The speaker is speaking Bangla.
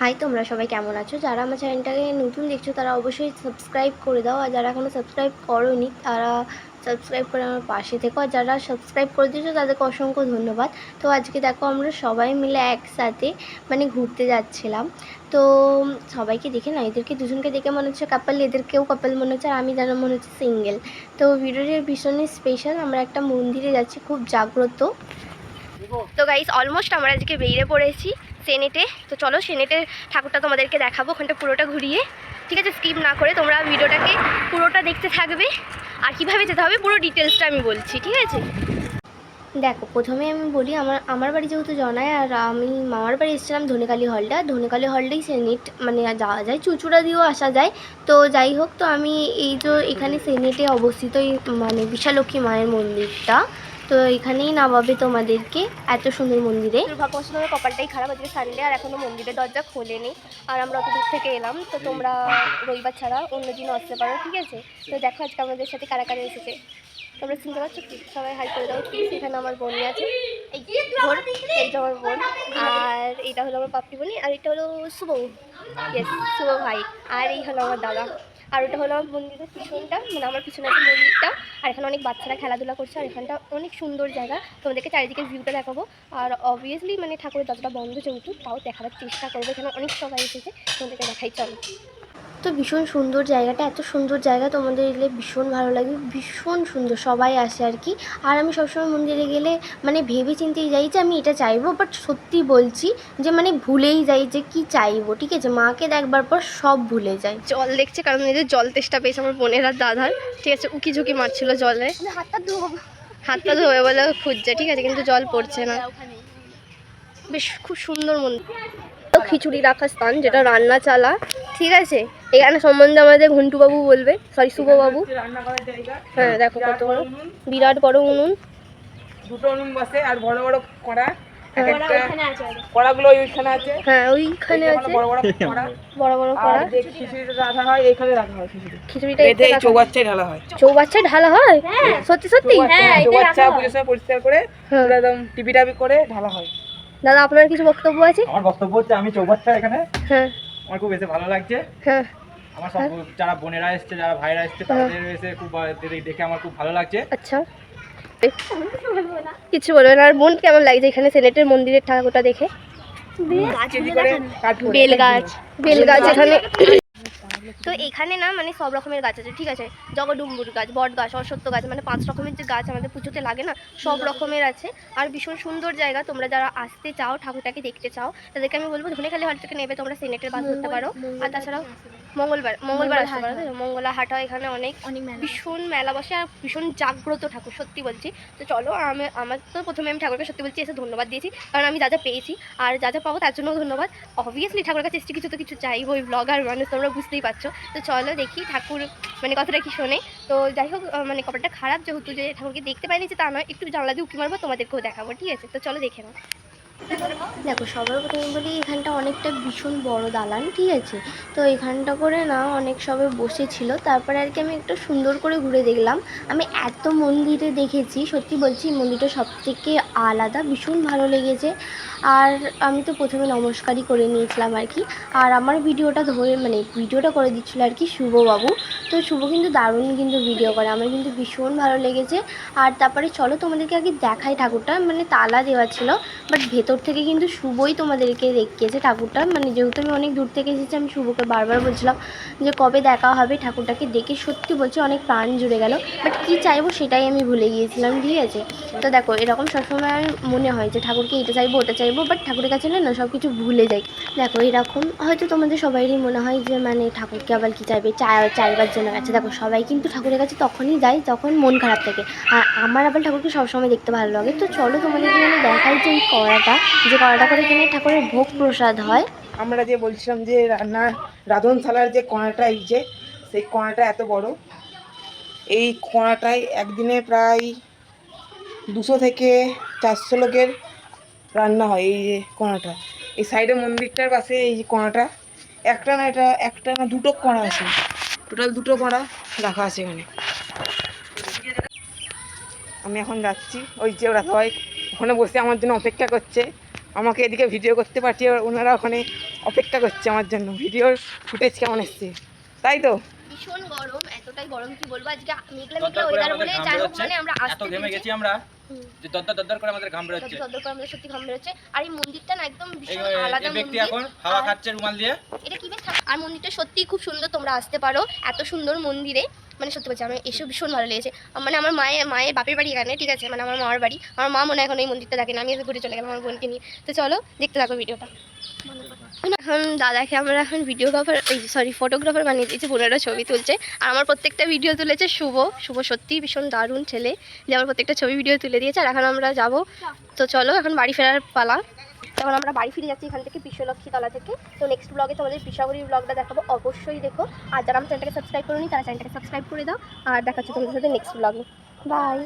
হাই, তোমরা সবাই কেমন আছো? যারা আমার চ্যানেলটাকে নতুন দেখছ, তারা অবশ্যই সাবস্ক্রাইব করে দাও। আর যারা এখনও সাবস্ক্রাইব করোনি, তারা সাবস্ক্রাইব করে আমার পাশে থেকো। আর যারা সাবস্ক্রাইব করে দিয়েছ, তাদেরকে অসংখ্য ধন্যবাদ। তো আজকে দেখো, আমরা সবাই মিলে একসাথে মানে ঘুরতে যাচ্ছিলাম। তো সবাইকে দেখে না, এদেরকে দুজনকে দেখে মনে হচ্ছে কাপাল এদেরকেও কাপাল মনে হচ্ছে, আর আমি যেন মনে হচ্ছে সিঙ্গেল তো ভিডিওটি ভীষণই স্পেশাল আমরা একটা মন্দিরে যাচ্ছি, খুব জাগ্রত। তো গাইস অলমোস্ট আমরা আজকে বেরিয়ে পড়েছি। সেনেটে, তো চলো সেনেটের ঠাকুরটা তোমাদেরকে দেখাবো, ওখানটা পুরোটা ঘুরিয়ে। ঠিক আছে স্কিপ না করে তোমরা ভিডিওটাকে পুরোটা দেখতে থাকবে। আর কীভাবে যেতে হবে পুরো ডিটেলসটা আমি বলছি, ঠিক আছে? দেখো, প্রথমে আমি বলি, আমার আমার বাড়ি যেহেতু জনায়, আর আমি মামার বাড়ি এসেছিলাম ধনেকালি হলটা। ধনেকালি হলটাই সেনেট মানে যাওয়া যায়, চুচুড়া দিয়েও আসা যায়। তো যাই হোক, তো আমি এই যে এখানে সেনেটে অবস্থিত এই মানে বিশালক্ষী মায়ের মন্দিরটা তো এখানেই নামাবে তোমাদেরকে, এত সুন্দর মন্দিরে। দুর্ভাগ্যবশত কপালটাই খারাপ, আজকে সানডে আর এখনও মন্দিরের দরজা খোলেনি আর আমরা অত দূর থেকে এলাম, তো তোমরা রবিবার ছাড়া অন্য দিন আসতে পারো, ঠিক আছে? তো দেখো আজকে আমাদের সাথে কারা কারা এসেছে। তোমরা চিনতে পারছ সবাই হাই করে দাও এখানে আমার বোনই আছে। এইটা আমার বোন আর এটা হলো আমার পাপড়ি বোনি আর এটা হলো শুভ। ইয়েস শুভ ভাই। আর এই হলো আমার দাদা। আর ওটা হলো আমার মন্দিরের পিছনটা মানে আমার পিছনে আছে মন্দিরটা। আর এখানে অনেক বাচ্চারা খেলাধুলা করছে, আর এখানটা অনেক সুন্দর জায়গা। তোমাদেরকে চারিদিকে ভিউটা দেখাবো। আর অবভিয়াসলি মানে ঠাকুরের দরজাটা বন্ধ যেহেতু, তাও দেখাবার চেষ্টা করব। এখানে অনেক সবাই এসেছে, তোমাদেরকে দেখাই চলো। তো ভীষণ সুন্দর জায়গাটা, এত সুন্দর জায়গা তোমাদের এলে ভীষণ ভালো লাগবে ভীষণ সুন্দর, সবাই আসে আর কি। আর আমি সবসময় মন্দিরে গেলে মানে ভেবে চিন্তেই যাই যে আমি এটা চাইব বাট সত্যি বলছি যে মানে ভুলেই যাই যে কি চাইব, ঠিক আছে? মাকে দেখবার পর সব ভুলে যাই। জল দেখছে কারণ যে জল তেষ্টা পেয়েছে আমার বোনের আর দাদার। ঠিক আছে, উকি ঝুঁকি মারছিল জলে। হাতটা ধোবো। হাতটা ধোবে বলে খুঁজছে, ঠিক আছে, কিন্তু জল পড়ছে না। বেশ, খুব সুন্দর মন্দির। খিচুড়ি রাখার স্থান, যেটা রান্না চালা ঠিক আছে? এখানে সম্বন্ধে আমাদের ঘন্টুবাবু বলবে সরি শুভবাবু। হ্যাঁ দেখো কত। বিরাট বড় উনুন, বিরাট বড় উনুন। দুটো উনুন বসে আর বড় বড় কড়া। হ্যাঁ। একটা কড়াগুলো ওইখানে আছে। হ্যাঁ ওইখানে আছে। বড় বড় কড়া। বড় বড় কড়া। যে খিচুড়িটা রাখা হয় এইখানে রাখা হয় খিচুড়িটা এতে চৌবাচ্চায় ঢালা হয়। চৌবাচ্চায় ঢালা হয়? সত্যি সত্যি? চৌবাচ্চা- চৌবাচ্চা পুজোর সময় পরিষ্কার করে হ্যাঁ। পুরো একদম টিপি টাপি করে ঢালা হয়। দাদা আপনার কিছু বক্তব্য আছে? আমার বক্তব্য হচ্ছে আমি চৌবাচ্চা এখানে। হ্যাঁ। আমার খুব এসে ভালো লাগছে। হ্যাঁ। আমার সব যারা বোনেরা এসছে যারা ভাইরা এসছে তাদের এসে খুব দেখে- আমার খুব ভালো লাগছে। আচ্ছা। কিছু বলবে না। আর বোন কেমন লাগছে এখানে সেনেটের মন্দিরের ঠাকুরটা দেখে? বেল গাছ বেল গাছ। এখানে। তো এখানে না মানে সব রকমের গাছ আছে ঠিক আছে? জগডুম্বুর গাছ বট গাছ অশ্বত্থ গাছ মানে পাঁচ রকমের যে গাছ আমাদের পুজোতে লাগে না সব রকমের আছে। আর ভীষণ সুন্দর জায়গা তোমরা যারা আসতে চাও ঠাকুরটাকে দেখতে চাও তাদেরকে আমি বলব ধনেখালি হল থেকে নেবে তোমরা সিনেটের বাস ধরতে পারো। আর তাছাড়াও মঙ্গলবার মঙ্গলবার আসতে পারো তাই মঙ্গলা হাটা এখানে অনেক ভীষণ মেলা বসে আর ভীষণ জাগ্রত ঠাকুর সত্যি বলছি। তো চলো আমি আমার তো প্রথমে আমি ঠাকুরকে সত্যি বলছি এসে ধন্যবাদ দিয়েছি। কারণ আমি যা যা পেয়েছি আর যা যা পাবো তার জন্য ধন্যবাদ। অবভিয়াসলি ঠাকুরের কাছে এসে কিছু তো কিছু চাইব ওই ব্লগার মানুষ তোমরা বুঝতেই পারছ। তো চলো দেখি ঠাকুর মানে কথাটা কি শোনে। তো যাই হোক মানে কপালটা খারাপ যেহেতু যে ঠাকুরকে দেখতে পাইনি যে তা নয় একটু জানলা দিয়ে উকি মারবো তোমাদেরকেও দেখাবো ঠিক আছে? তো চলো দেখে নাও। দেখো, সবার প্রথমে বলি, এখানটা অনেকটা ভীষণ বড় দালান, ঠিক আছে? তো এখানটা করে না, অনেক সবে বসেছিল। তারপরে আর কি আমি একটু সুন্দর করে ঘুরে দেখলাম। আমি এত মন্দিরে দেখেছি, সত্যি বলছি মন্দিরটা সব থেকে আলাদা, ভীষণ ভালো লেগেছে। আর আমি তো প্রথমে নমস্কারই করে নিয়েছিলাম আর কি। আর আমার ভিডিওটা ধরে মানে ভিডিওটা করে দিচ্ছিল আর কি শুভবাবু। তো শুভ কিন্তু দারুণ কিন্তু ভিডিও করে, আমার কিন্তু ভীষণ ভালো লেগেছে। আর তারপরে চলো তোমাদেরকে আগে দেখাই ঠাকুরটা মানে তালা দেওয়া ছিল বাট ভেতর থেকে কিন্তু শুভই তোমাদেরকে দেখিয়েছে ঠাকুরটা। মানে যেহেতু আমি অনেক দূর থেকে এসেছি, আমি শুভকে বারবার বলছিলাম যে কবে দেখা হবে ঠাকুরটাকে দেখে সত্যি বলছি অনেক প্রাণ জুড়ে গেল। বাট কী চাইব সেটাই আমি ভুলে গিয়েছিলাম, ঠিক আছে? তো দেখো, এরকম সবসময় আমার মনে হয় যে ঠাকুরকে এটা চাইব, ওটা চাইব, বাট ঠাকুরের কাছে না সব কিছু ভুলে যাই। দেখো, এরকম হয়তো তোমাদের সবাইরই মনে হয় যে মানে ঠাকুরকে আবার কি চাইবে? চাই চাইবার জন্য গেছে। দেখো, সবাই কিন্তু ঠাকুরের কাছে তখনই যায় যখন মন খারাপ থাকে। আর আমার আবার ঠাকুরকে সবসময় দেখতে ভালো লাগে। তো চলো তোমাদের এখানে দেখাই যে এই কড়াটা। যে কড়াটা করে এখানে ঠাকুরের ভোগ প্রসাদ হয়। আমরা যে বলছিলাম যে রান্না রাঁধনশালার যে কড়াটা এই যে, সেই কড়াটা এত বড়। এই কড়াটায় একদিনে প্রায় দুশো থেকে চারশো লোকের রান্না হয় এই যে কড়াটা এই সাইডে মন্দিরটার পাশে এই যে কড়াটা একটা না এটা, একটা না দুটো কড়া আছে। টোটাল দুটো কড়া রাখা আছে এখানে। আমি এখন যাচ্ছি, ওই যে ওরা সবাই ওখানে বসে আমার জন্য অপেক্ষা করছে। আমাকে এদিকে ভিডিও করতে পারছি আর ওনারা ওখানে অপেক্ষা করছে আমার জন্য। ভিডিওর ফুটেজ কেমন এসছে? তাই তো? ভীষণ গরম এতটাই গরম কি বলব? আজকে মেঘলা মেঘলা ওয়েদার বলে যাই হোক মানে আমরা এত আসতে ঘেমে গেছি আমরা যে দরদর দরদর করে আমাদের ঘাম বেরোচ্ছে। যত করে আমাদের সত্যি ঘাম বেরোচ্ছে। আর এই মন্দিরটা না একদম ভীষণ আলাদা ব্যক্তি মন্দির। এখন হাওয়া খাচ্ছে রুমাল দিয়ে। এটা কি বেশ আর মন্দিরটা সত্যিই খুব সুন্দর, তোমরা আসতে পারো। এত সুন্দর মন্দিরে। মানে সত্যি বলছি আমার এসেও ভীষণ ভালো লেগেছে। মানে আমার মায়ের মায়ের বাপের বাড়ি এখানে, ঠিক আছে? মানে আমার মামার বাড়ি। আমার মা মনে এখন এই মন্দিরটা দেখে না। আমি এসে ঘুরে চলে গেলাম আমার বোনকে নিয়ে। তো চলো, দেখতে থাকো ভিডিওটা। এখন দাদাকে আমরা এখন ভিডিওগ্রাফার এই সরি ফটোগ্রাফার বানিয়ে দিয়েছি, বোনেরা ছবি তুলছে। আর আমার প্রত্যেকটা ভিডিও তুলেছে শুভ। শুভ সত্যিই ভীষণ দারুণ ছেলে। যে আমার প্রত্যেকটা ছবি ভিডিও তুলে দিয়েছে। আর এখন আমরা যাব। তো চলো, এখন বাড়ি ফেরার পালা। এখন আমরা বাড়ি ফিরে যাচ্ছি এখান থেকে বিশ্বলক্ষ্মী তলা থেকে। তো নেক্সট ব্লগে তোমাদের পিসাগুড়ির ব্লগটা দেখাবো অবশ্যই দেখো। আর যারা আমার চ্যানেলটাকে সাবস্ক্রাইব করোনি, তারা চ্যানেলটাকে সাবস্ক্রাইব করে দাও। আর দেখাচ্ছি তোমাদের সাথে নেক্সট ব্লগে বাই